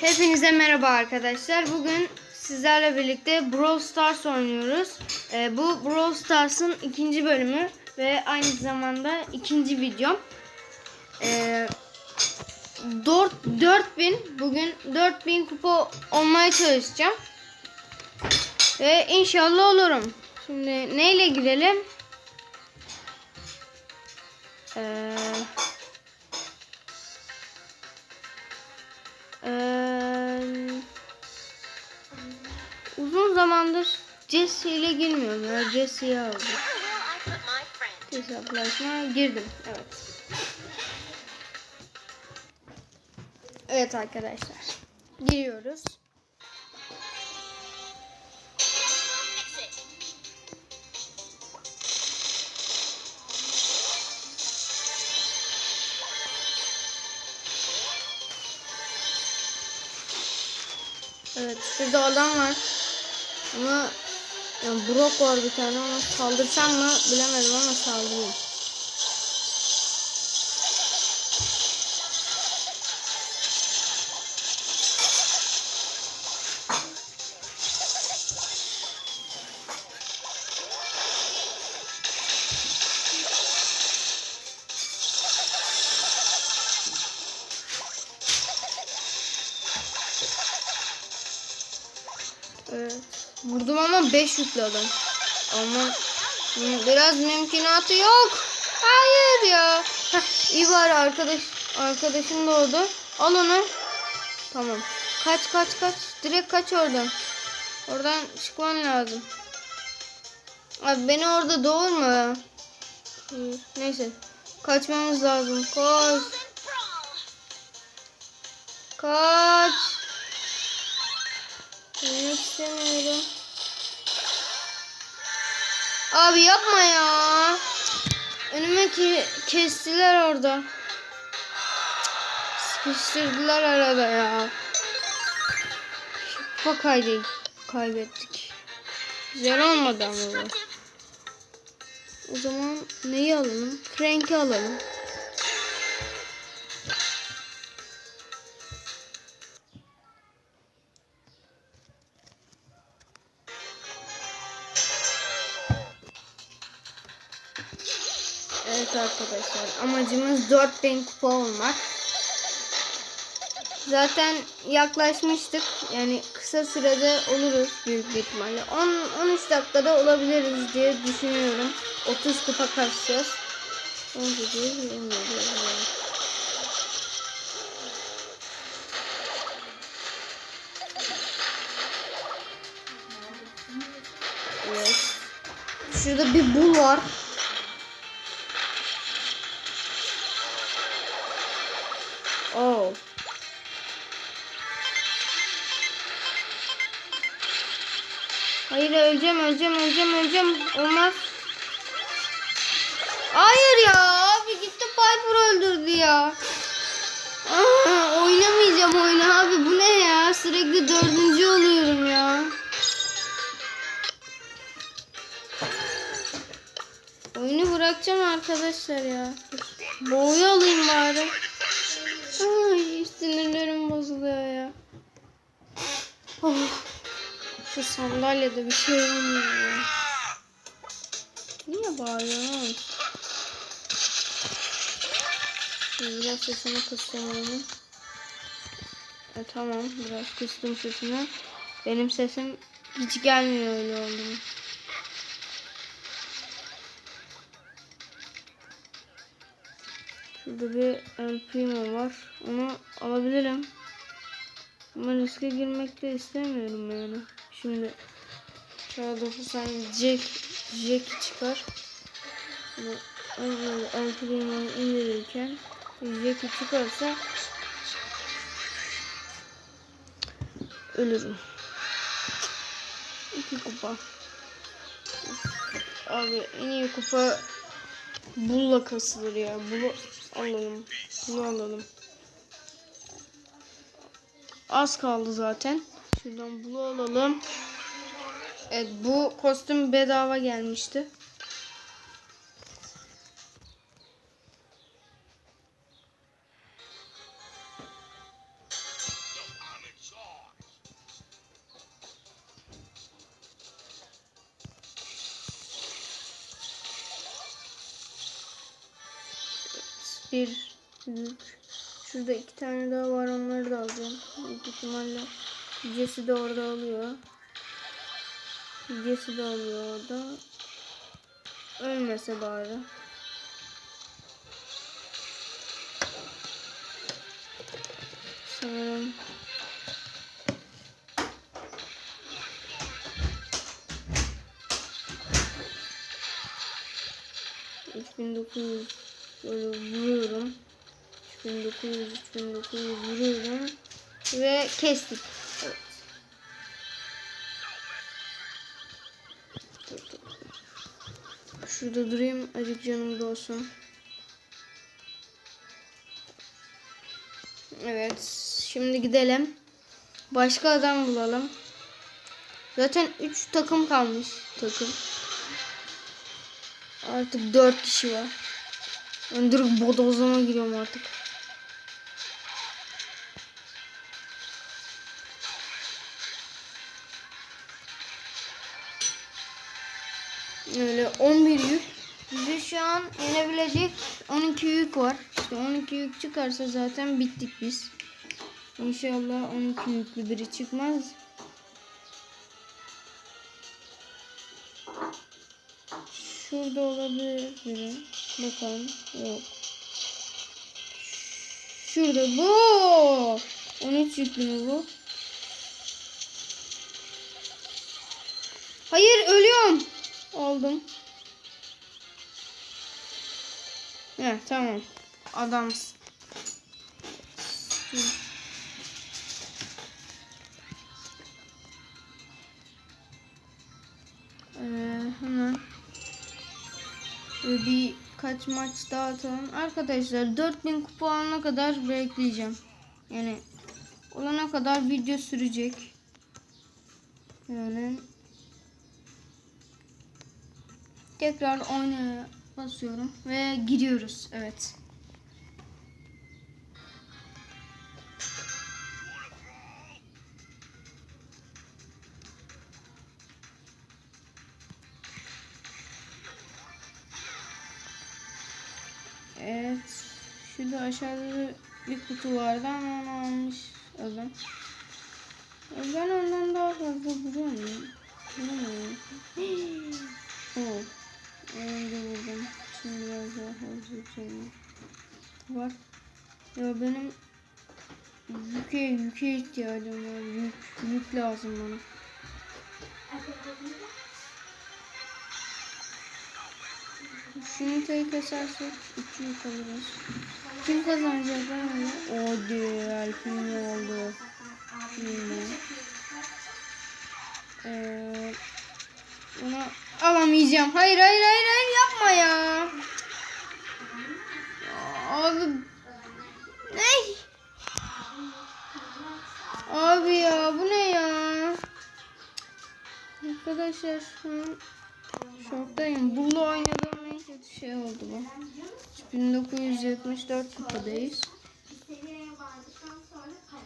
Hepinize merhaba arkadaşlar. Bugün sizlerle birlikte Brawl Stars oynuyoruz. Ee, bu Brawl Stars'ın ikinci bölümü ve aynı zamanda ikinci videom. Ee, 4, 4000 bugün 4000 kupa olmaya çalışacağım. Ve inşallah olurum. Şimdi neyle girelim? Eee Uzun zamandır Jesse ile girmiyorum ya. Jesse'yi aldım. Hesaplaşma girdim. Evet. Evet arkadaşlar. Giriyoruz. Şurada adam var. Ama yani Brock var bir tane ona saldırsam mı bilemedim ama saldırayım. Vurdum ama 5 yüklü. Ama biraz mümkünatı yok. Hayır ya. Heh, iyi bari arkadaş arkadaşım da orada. Al onu. Tamam. Kaç kaç kaç. Direkt kaç oradan. Oradan çıkman lazım. Abi beni orada doğurma ya. Neyse. Kaçmamız lazım. Koş. Kaç. Ölmek istemiyorum. Abi yapma ya. Önüme ki kestiler orada. Sıkıştırdılar arada ya. Kupa kaybettik. Güzel olmadı ama bu. O zaman neyi alalım? Frank'i alalım. Arkadaşlar amacımız 4000 kupa olmak. Zaten yaklaşmıştık. Yani kısa sürede oluruz büyük ihtimalle. 10-13 dakikada olabiliriz diye düşünüyorum. 30 kupa kasacağız. 17, 27, Evet. Şurada bir bul var. Öleceğim öleceğim öleceğim öleceğim. Olmaz. Hayır ya abi gitti Piper öldürdü ya. Oynamayacağım oyunu abi bu ne ya sürekli dördüncü oluyorum ya. Oyunu bırakacağım arkadaşlar ya. Boğuyu alayım bari. Ay sinirlerim bozuluyor ya. Oh. Şu sandalyede bir şey olmuyor. Niye bağırıyorsun? Biraz sesini kıstım. E, tamam biraz kıstım sesini. Benim sesim hiç gelmiyor öyle oldu? Şurada bir Primo var. Onu alabilirim. Ama riske girmek de istemiyorum yani. Şimdi Çağdaşı sen Jack, Jack çıkar. Primo'yu indirirken Jack'i çıkarsa ölürüm. İki kupa. Abi en iyi kupa Bulla kasılır ya. Bunu alalım. Bunu alalım. Az kaldı zaten. Şuradan bunu alalım. Evet bu kostüm bedava gelmişti. bir büyük. Şurada iki tane daha var onları da alacağım. Büyük ihtimalle Jesse de orada alıyor. Jesse de alıyor orada. Ölmese bari. Sanırım üç bin dokuz yüz böyle vuruyorum. 3900 3900 vuruyorum ve kestik. Şurada durayım acık canım da olsun. Evet şimdi gidelim. Başka adam bulalım. Zaten 3 takım kalmış takım. Artık 4 kişi var. Ben direkt bodozlama giriyorum artık. Öyle 11 yük. Bize şu an yenebilecek 12 yük var. İşte 12 yük çıkarsa zaten bittik biz. İnşallah 12 yüklü biri çıkmaz. Şurada olabilir biri. Bakalım. Yok. Şurada bu. 13 yüklü mü bu? Hayır ölüyorum. Oldum. Heh, tamam. Adamsın. Ee, hemen Böyle bir kaç maç daha atalım. Arkadaşlar 4000 kupa alana kadar bekleyeceğim. Yani olana kadar video sürecek. Yani tekrar oynaya basıyorum ve giriyoruz. Evet. Evet. Şurada aşağıda bir kutu vardı ama onu almış. E, Ben ondan daha fazla vuruyorum. Vuramıyorum. oh. Önce vurdum. Şimdi biraz daha fazla canım var. Ya benim yüke yüke ihtiyacım var. Yük, yük lazım bana. Şunu tek kesersek 3 yük alırız. Kim kazanacak ben? O değil. Kim oldu? Yine. Ee, bunu alamayacağım. Hayır hayır hayır hayır yapma ya. Abi. Ne? Abi ya bu ne ya? Arkadaşlar şu an şoktayım. Bullu oynadığım en kötü şey oldu bu. 1974 kupadayız.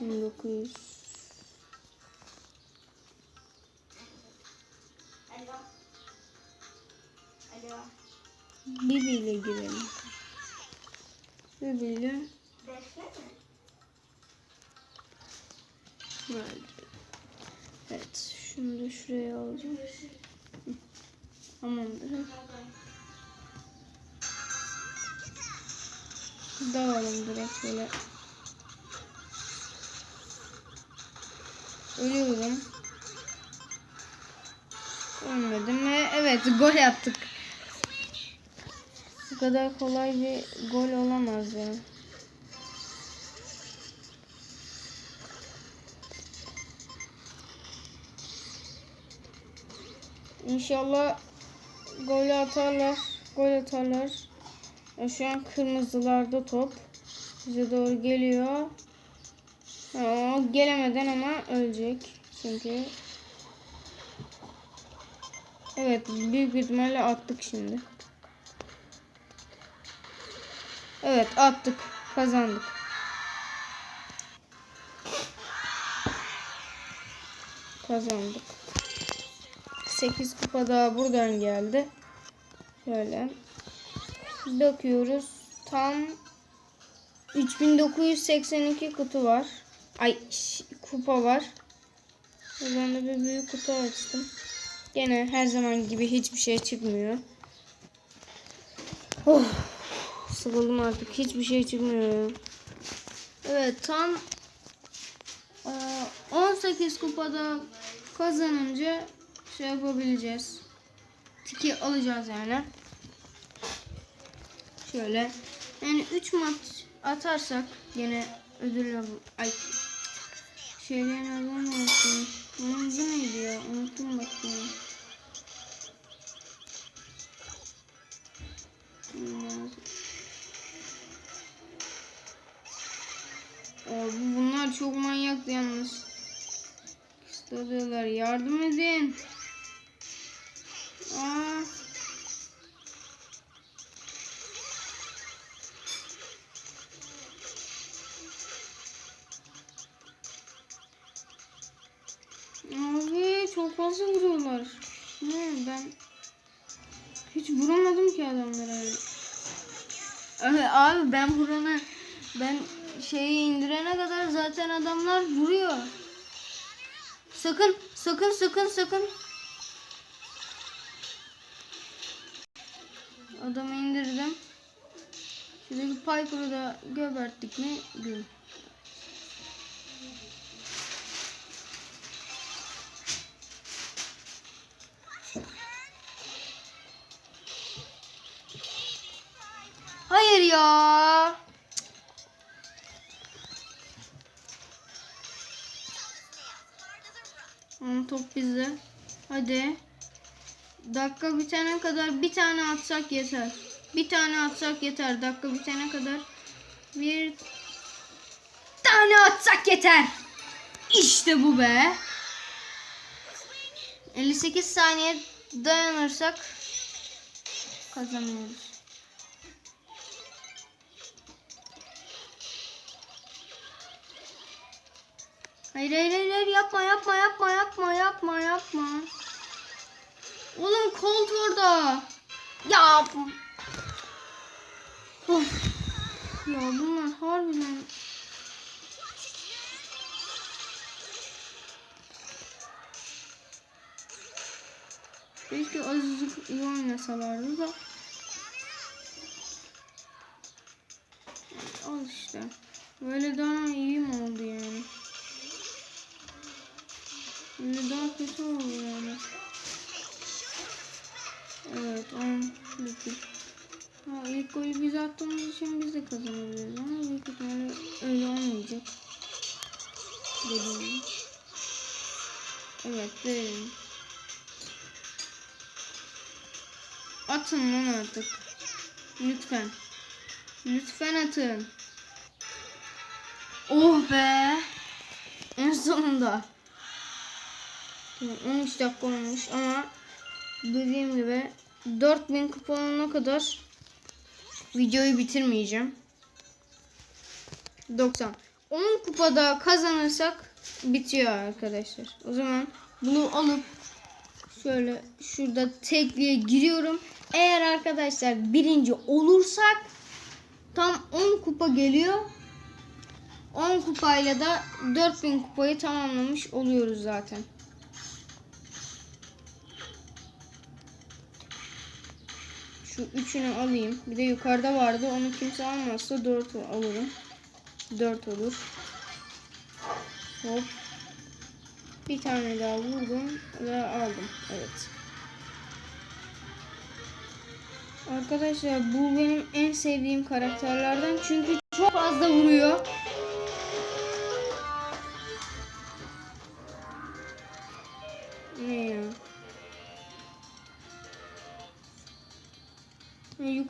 1900 Bibi ile girelim. Bibi ile? Evet. Şunu da şuraya alacağım. Tamamdır. Dalalım direkt şöyle. Ölüyorum. Ölmedim ve evet gol attık. Kadar kolay bir gol olamaz ya. İnşallah gol atarlar. Gol atarlar. Ya şu an kırmızılarda top. Bize doğru geliyor. O gelemeden ama ölecek. Çünkü Evet büyük ihtimalle attık şimdi. Evet attık. Kazandık. Kazandık. 8 kupa daha buradan geldi. Şöyle. Bakıyoruz. Tam 3982 kutu var. Ay kupa var. Ben de bir büyük kutu açtım. Gene her zaman gibi hiçbir şey çıkmıyor. Oh, sıkıldım artık. Hiçbir şey çıkmıyor. ya. Evet tam eee, 18 kupada kazanınca şey yapabileceğiz. Tiki alacağız yani. Şöyle. Yani 3 maç atarsak yine ödül ay şeylerin adını unuttum. Onun adı neydi ya? Unuttum bak Abi bunlar çok manyak yalnız. İstediyorlar yardım edin. Aa. Abi çok fazla vuruyorlar. Ne ben hiç vuramadım ki adamlara. Abi ben vurana ben şeyi indirene kadar zaten adamlar vuruyor. Sakın sakın sakın sakın. Adamı indirdim. Şuradaki Piper'ı da göberttik mi? Gül. Hayır ya. Ama top bizde. Hadi. Dakika bitene kadar bir tane atsak yeter. Bir tane atsak yeter. Dakika bitene kadar bir tane atsak yeter. İşte bu be. 58 saniye dayanırsak kazanıyoruz. Hayır hayır hayır yapma yapma yapma yapma yapma yapma. Oğlum Colt orada. Ya. Of. Ya bunlar harbiden. Keşke azıcık iyi oynasalardı da. Al işte. Böyle daha iyi mi oldu yani? Böyle daha kötü oldu yani. Evet 10 bitti. Ha, ilk golü biz attığımız için biz de kazanabiliriz ama büyük ihtimalle öyle olmayacak. Dediğim. Evet verelim. Atın lan artık. Lütfen. Lütfen atın. Oh be. En sonunda. Şimdi 13 dakika olmuş ama dediğim gibi 4000 kuponuna kadar videoyu bitirmeyeceğim. 90. 10 kupada kazanırsak bitiyor arkadaşlar. O zaman bunu alıp şöyle şurada tekliğe giriyorum. Eğer arkadaşlar birinci olursak tam 10 kupa geliyor. 10 kupayla da 4000 kupayı tamamlamış oluyoruz zaten. Şu üçünü alayım. Bir de yukarıda vardı. Onu kimse almazsa 4 alırım. 4 olur. Hop. Bir tane daha vurdum ve aldım. Evet. Arkadaşlar bu benim en sevdiğim karakterlerden. Çünkü çok fazla vuruyor.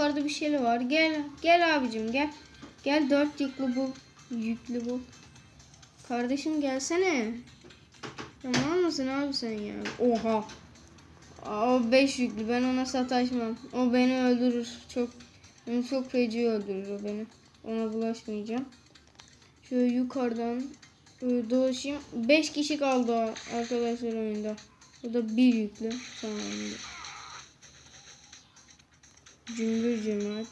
Yukarıda bir şey var. Gel, gel abicim gel. Gel dört yüklü bul. Yüklü bul. Kardeşim gelsene. Tamam mısın abi sen ya? Oha. O 5 yüklü. Ben ona sataşmam. O beni öldürür. Çok beni çok feci öldürür o beni. Ona bulaşmayacağım. Şöyle yukarıdan dolaşayım. 5 kişi kaldı arkadaşlar oyunda. Bu da bir yüklü. Tamam. Cümbür cemaat.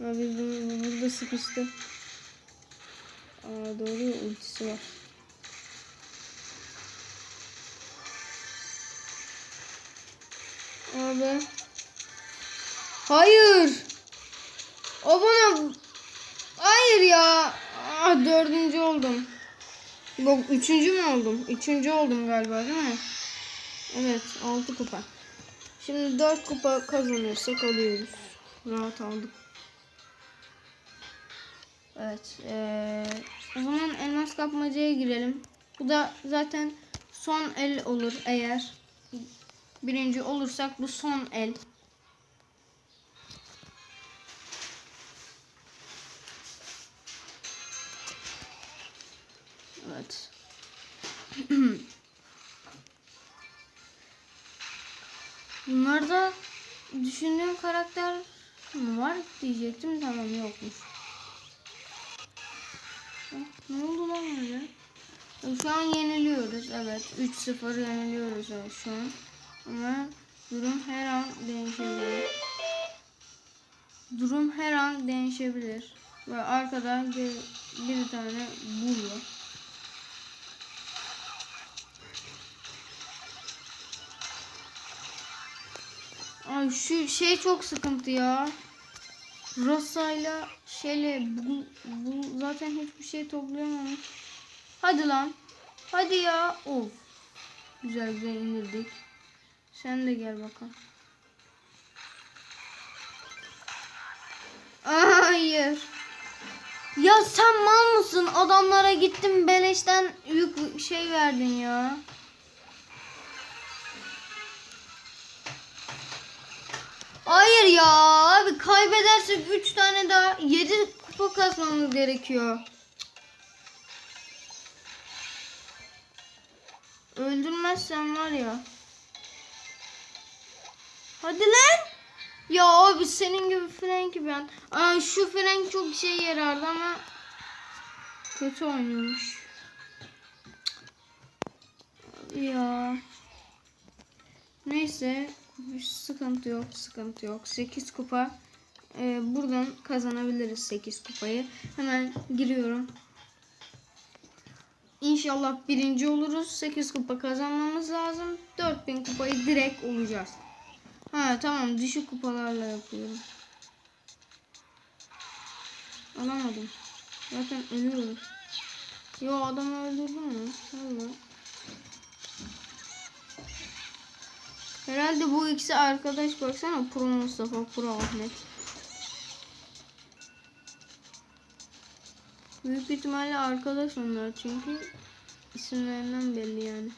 Abi biz bunu burada sıkıştı. Aa, doğru ultisi var. Abi. Hayır. O bana... Hayır ya. Ah, dördüncü oldum. Yok üçüncü mü oldum? Üçüncü oldum galiba değil mi? Evet altı kupa. Şimdi dört kupa kazanırsak alıyoruz. Rahat aldık. Evet. eee, o zaman elmas kapmacaya girelim. Bu da zaten son el olur eğer birinci olursak bu son el. Evet. Bunlarda düşündüğüm karakter mi var diyecektim tamam yokmuş. Ne oldu lan öyle? Şu an yeniliyoruz evet 3-0 yeniliyoruz evet şu an. Ama durum her an değişebilir. Durum her an değişebilir. Ve arkada bir, bir tane bul. Şu şey çok sıkıntı ya. Rosa'yla şeyle bu, bu zaten hiçbir şey toplayamamış. Hadi lan. Hadi ya. Of. Güzel güzel indirdik. Sen de gel bakalım. Hayır. Ya sen mal mısın? Adamlara gittin beleşten yük şey verdin ya. Hayır ya abi kaybedersek 3 tane daha 7 kupa kasmamız gerekiyor. Öldürmezsen var ya. Hadi lan. Ya abi senin gibi Frank'i ben. Aa, şu Frank çok işe yarardı ama kötü oynuyormuş. Ya. Neyse bir sıkıntı yok sıkıntı yok. 8 kupa Ee, buradan kazanabiliriz 8 kupayı. Hemen giriyorum. İnşallah birinci oluruz. 8 kupa kazanmamız lazım. 4000 kupayı direkt olacağız. Ha tamam. Düşük kupalarla yapıyorum. Alamadım. Zaten ölüyorum. Yo adamı öldürdüm mü? Vallahi. Herhalde bu ikisi arkadaş baksana Pro Mustafa, Pro Ahmet. Büyük ihtimalle arkadaş onlar çünkü isimlerinden belli yani.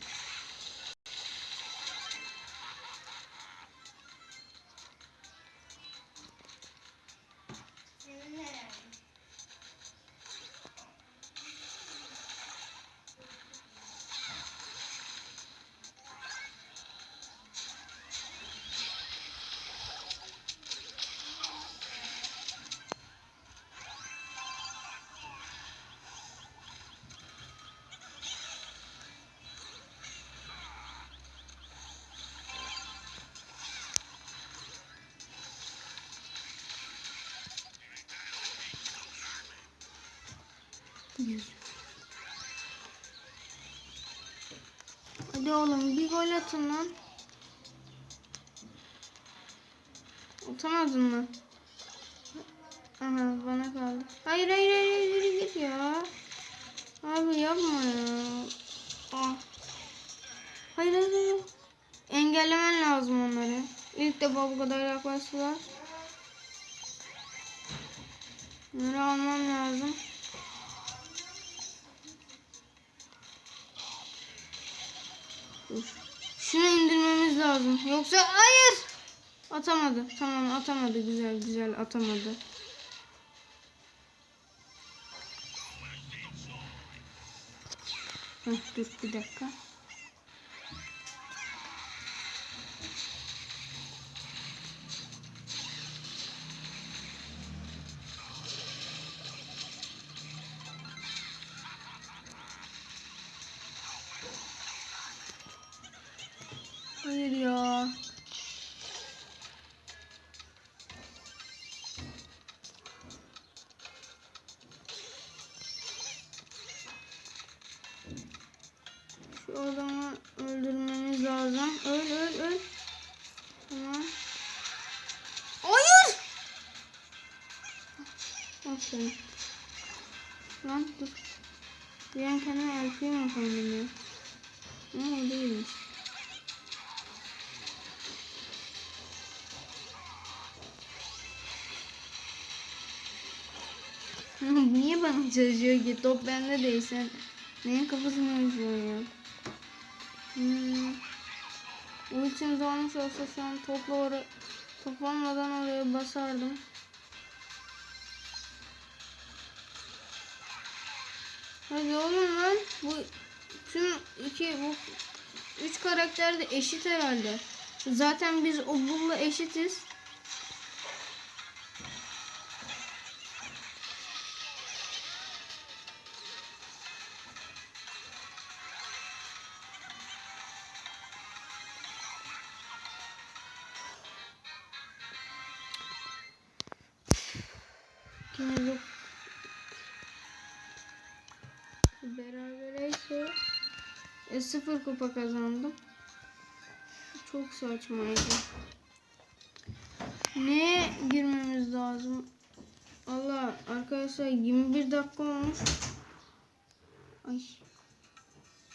Hadi oğlum bir gol atın lan. Atamadın mı? Aha bana kaldı. Hayır hayır hayır, yürü git ya. Abi yapma ya. Ah. Hayır hayır hayır. Engellemen lazım onları. İlk defa bu kadar yaklaştılar. Bunları almam lazım. Şunu indirmemiz lazım. Yoksa hayır. Atamadı. Tamam atamadı. Güzel güzel atamadı. Heh, dur bir dakika. Aferin. Lan dur. Bir an kendime elfiyim mi sandım ya? Ama o değilmiş. Niye bana çalışıyor ki? Top bende değil sen. Neyin kafasını uçuyorsun ya? Hmm. Ultim dolmuş olsa an topla oraya top olmadan oraya basardım. Hadi oğlum lan bu tüm iki bu üç karakter de eşit herhalde. Zaten biz o bulla eşitiz. E, sıfır kupa kazandım. Çok saçmaydı. Ne girmemiz lazım? Allah arkadaşlar 21 dakika olmuş. Ay.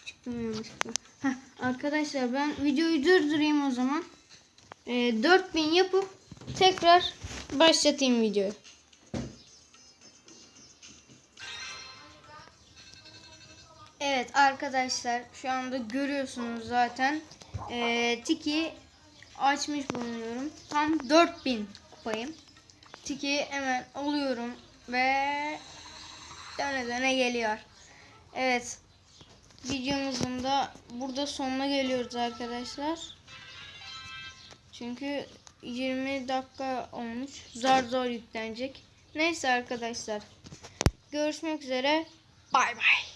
Çıktım yanlışlıkla. Heh, arkadaşlar ben videoyu durdurayım o zaman. E, 4000 yapıp tekrar başlatayım videoyu. Evet arkadaşlar şu anda görüyorsunuz zaten ee, Tiki açmış bulunuyorum. Tam 4000 kupayım. Tiki hemen alıyorum ve döne döne geliyor. Evet videomuzun da burada sonuna geliyoruz arkadaşlar. Çünkü 20 dakika olmuş. Zar zor yüklenecek. Neyse arkadaşlar. Görüşmek üzere. Bay bay.